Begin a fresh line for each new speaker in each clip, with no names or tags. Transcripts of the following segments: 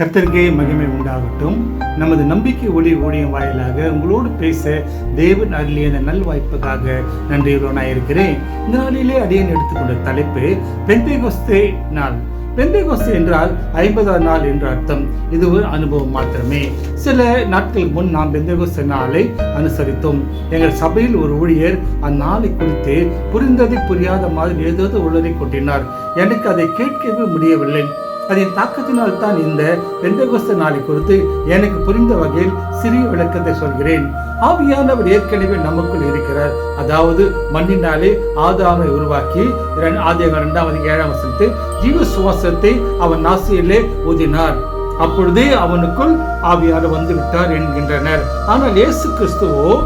கர்த்தருக்கே மகிமை உண்டாகட்டும். நமது நம்பிக்கை ஒளி ஊழியம் வாயிலாக உங்களோடு பேச தேவன் அருளிய அந்த நல் வாய்ப்புக்காக நன்றியுள்ளவனாக இருக்கிறேன். இந்த நாளிலே அடியன் எடுத்துக்கொண்ட தலைப்பு பெந்தைகொஸ்தே நாள். பெந்தைகொஸ்தே என்றால் ஐம்பதாம் நாள் என்று அர்த்தம். இது ஒரு அனுபவம் மாத்திரமே. சில நாட்கள் முன் நாம் பெந்தைகொஸ்தே நாளை அனுசரித்தோம். எங்கள் சபையில் ஒரு ஊழியர் அந்நாளை குறித்து புரிந்ததை புரியாத மாதிரி ஏதாவது உள்ளதை கொட்டினார். எனக்கு அதை கேட்கவே முடியவில்லை. அதன் தாக்கத்தினால் தான் இந்த பெந்தகோஸ்த நாளை குறித்து எனக்கு புரிந்த வகையில் சிறிய விளக்கத்தை சொல்கிறேன். ஆவியானவர் ஏற்கனவே நமக்குள் இருக்கிறார். அதாவது மண்ணினாலே ஆதாமை உருவாக்கி இரண்- இரண்டாவது ஏழாம் வசனத்தை ஜீவ சுவாசத்தை அவன் நாசியிலே ஊதினார். அப்பொழுதே அவனுக்குள் ஆவியார் வந்து விட்டார் என்கின்றனர். ஆனால் இயேசு கிறிஸ்துவோ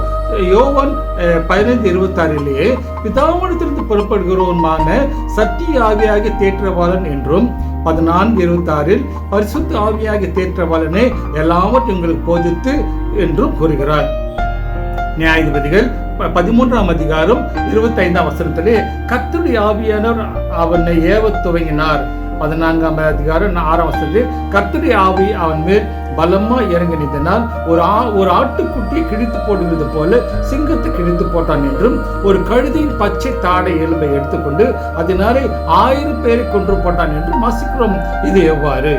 யோவன் அஹ், பதினைந்து இருபத்தாறிலேயே பிதாவிடத்திலிருந்து புறப்படுகிறோமான சத்திய ஆவியாகி தேற்றவாளன் என்றும் பதினான்கு இருபத்தாறில் பரிசுத்த ஆவியாக தேற்றவாளனே எல்லாவற்றையும் உங்களுக்கு போதித்து என்றும் கூறுகிறார். நியாயாதிபதிகள் பதிமூன்றாம் அதிகாரம் இருபத்தி ஐந்தாம் வசனத்திலே கத்துடைய ஆவியானவர் அவனை ஏவ துவங்கினார். பதினான்காம் அதிகாரம் ஆறாம் வசனத்தில் கத்துடைய ஆவி அவன் மேல் பலமா இறங்கினதனால் ஒரு ஆ ஒரு ஆட்டுக்குட்டியை கிழித்து போடுகிறது போல சிங்கத்தை கிழித்து போட்டான் என்றும் ஒரு கழுதியின் பச்சை தாடை எலும்பை எடுத்துக்கொண்டு அதனாலே ஆயிரம் பேரை கொன்று போட்டான் என்றும் வாசிக்கிறோம். இது எவ்வாறு?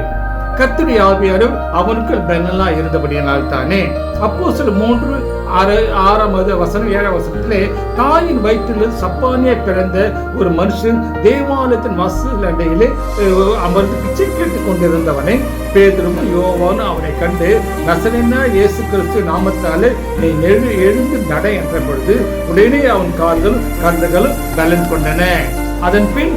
கர்த்தருடைய ஆவியாரும் அவனுக்கு பெனலா இருந்தபடியினால் தானே அப்போ சில மூன்று ஆறு ஆறாம் வசனம் ஏழாம் வசனத்திலே தாயின் வயிற்றிலிருந்து சப்பானியை பிறந்த ஒரு மனுஷன் தேவாலயத்தின் வாசல் அண்டையிலே அமர்ந்து பிச்சை கேட்டுக் கொண்டிருந்தவனை. பேதரும் யோவானும் அவனை கண்டு நசனா இயேசு கிறிஸ்து நாமத்தாலே நீ எழு எழுந்து நட என்ற பொழுது உடனே அவன் கால்கள் கண்ணுகளும் பலன் கொண்டன. அதன் பின்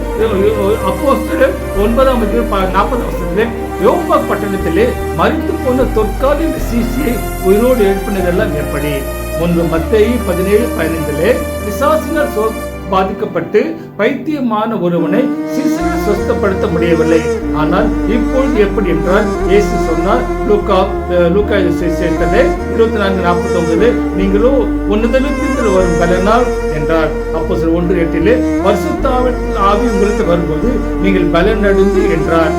அப்போஸ்தலர் ஒன்பதாம் அதிகாரம் நாற்பது வருஷத்திலே யோபா பட்டணத்திலே மறித்து போன தொற்காலின் சிசியை உயிரோடு எழுப்பினதெல்லாம் எப்படி? முன்பு மத்தேயு பதினேழு பதினைந்திலே பிசாசினால் பாதிக்கப்பட்டு பைத்தியமான ஒருவனை சிச சொஸ்தப்படுத்த முடியவில்லை ஆனால் இப்பொழுது எப்படி என்றால் இயேசு சொன்னார் லூக்கா அஹ், லூக்கா சேர்த்ததே இருபத்தி நான்கு நாற்பத்தி ஒன்பது நீங்களோ ஒன்றுதலுக்கு வரும் பலனால் என்றார். அப்போ சில ஒன்று எட்டிலே பரிசுத்தாவின் ஆவி உங்களுக்கு வரும்போது நீங்கள் பலன் அடைந்து என்றார்.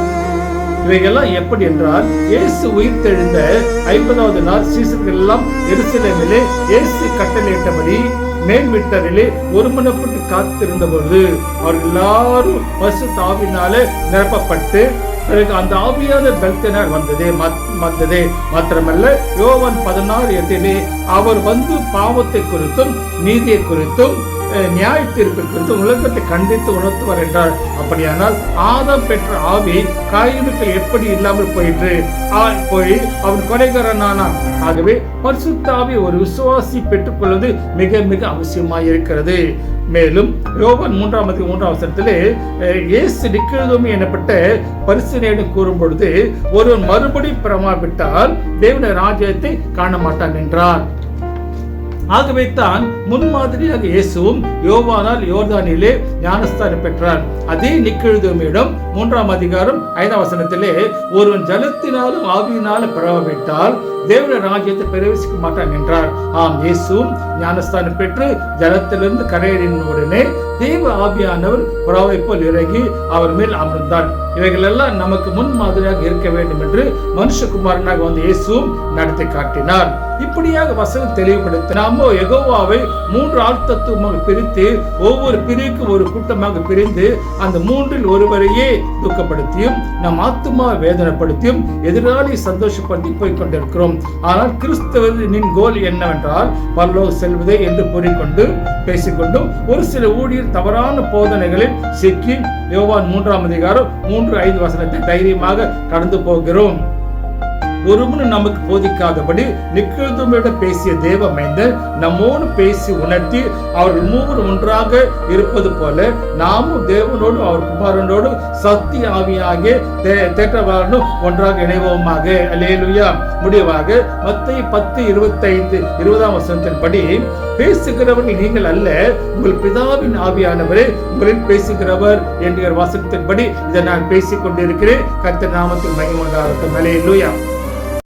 இவைகள்லாம் எப்படி என்றால் இயேசு உயிர் தெழுந்த ஐம்பதாவது நாள் சீசர்கள் எல்லாம் எருசலேமிலே இயேசு கட்டளையிட்டபடி மேல் வீட்டரிலே ஒருமனப்பட்டு காத்திருந்த பொழுது அவர்கள் எல்லாரும் பசு தாவினாலே நிரப்பப்பட்டு பிறகு அந்த ஆவியான பெல்தனார் வந்தது மத்- வந்ததே. மாத்திரமல்ல யோவன் பதினாறு எட்டிலே அவர் வந்து பாவத்தை குறித்தும் நீதியை குறித்தும் நியாய தீர்ப்பு குறித்து உலகத்தை கண்டித்து உணர்த்துவார் என்றார் அப்படியானால் ஆதம் பெற்ற ஆவி காகிதத்தில் எப்படி இல்லாமல் போயிற்று? ஆ- போய் அவன் கொலைகாரனானான் ஆகவே பரிசுத்தாவி ஒரு விசுவாசி பெற்றுக்கொள்வது மிக மிக அவசியமாக இருக்கிறது மேலும் யோகன் மூன்றாம் அதிக மூன்றாம் வசனத்திலே இயேசு நிக்கழுதும் எனப்பட்ட பரிசனையிடம் கூறும் பொழுது ஒருவன் மறுபடி பிரமாவிட்டால் தேவன ராஜ்யத்தை காண மாட்டான் என்றார். ஆகவே தான் முன்மாதிரியாக இயேசுவும் யோவானால் யோர்தானிலே ஞானஸ்தானம் பெற்றார். அதே நிக்கெழுதுமிடம் மூன்றாம் அதிகாரம் ஐந்தாம் வசனத்திலே ஒருவன் ஜலத்தினாலும் ஆவியினாலும் பிறவிட்டால் தேவன ராஜ்யத்தை பிரவேசிக்க மாட்டான் என்றார். ஆம் இயேசுவும் ஞானஸ்தானம் பெற்று ஜலத்திலிருந்து கரையேறின உடனே தெய்வ ஆவியானவர் புறாவை போல் இறங்கி அவர் மேல் அமர்ந்தார். இவைகளெல்லாம் நமக்கு முன் மாதிரியாக இருக்க வேண்டும் என்று மனுஷகுமாரனாக வந்த இயேசுவும் நடத்தி காட்டினார். இப்படியாக வசனம் தெளிவுபடுத்த நாமோ எகோவாவை மூன்று ஆள் பிரித்து ஒவ்வொரு பிரிவுக்கும் ஒரு கூட்டமாக பிரிந்து அந்த மூன்றில் ஒருவரையே துக்கப்படுத்தியும் நம் ஆத்மா வேதனைப்படுத்தியும் எதிராளி சந்தோஷப்படுத்தி போய் கொண்டிருக்கிறோம் ஆனால் கிறிஸ்தவனின் கோல் என்னவென்றால் பரலோக செல்வதே என்று கூறிக்கொண்டு பேசிக்கொண்டும் ஒரு சில ஊழியர் தவறான போதனைகளில் சிக்கி யோவான் மூன்றாம் அதிகாரம் மூன்று ஐந்து வசனத்தை தைரியமாக கடந்து போகிறோம். ஒருவனும் நமக்கு போதிக்காதபடி நிக்கழுதுமையோட பேசிய தேவ மைந்தர் நம்மோடு பேசி உணர்த்தி அவர்கள் மூவர் ஒன்றாக இருப்பது போல நாமும் தேவனோடும் அவர் குமாரனோடும் சக்தி ஆவியாகிய தேற்றவாரனும் ஒன்றாக இணைவோமாக. அலேலுயா முடிவாக மத்திய பத்து இருபத்தைந்து இருபதாம் வசனத்தின்படி பேசுகிறவர்கள் நீங்கள் அல்ல உங்கள் பிதாவின் ஆவியானவரே உங்களில் பேசுகிறவர் என்கிற வசனத்தின்படி இதை நான் பேசிக் கொண்டிருக்கிறேன் கர்த்தர் நாமத்தில் மகிமுண்டாகட்டும் அல்லேலுயா.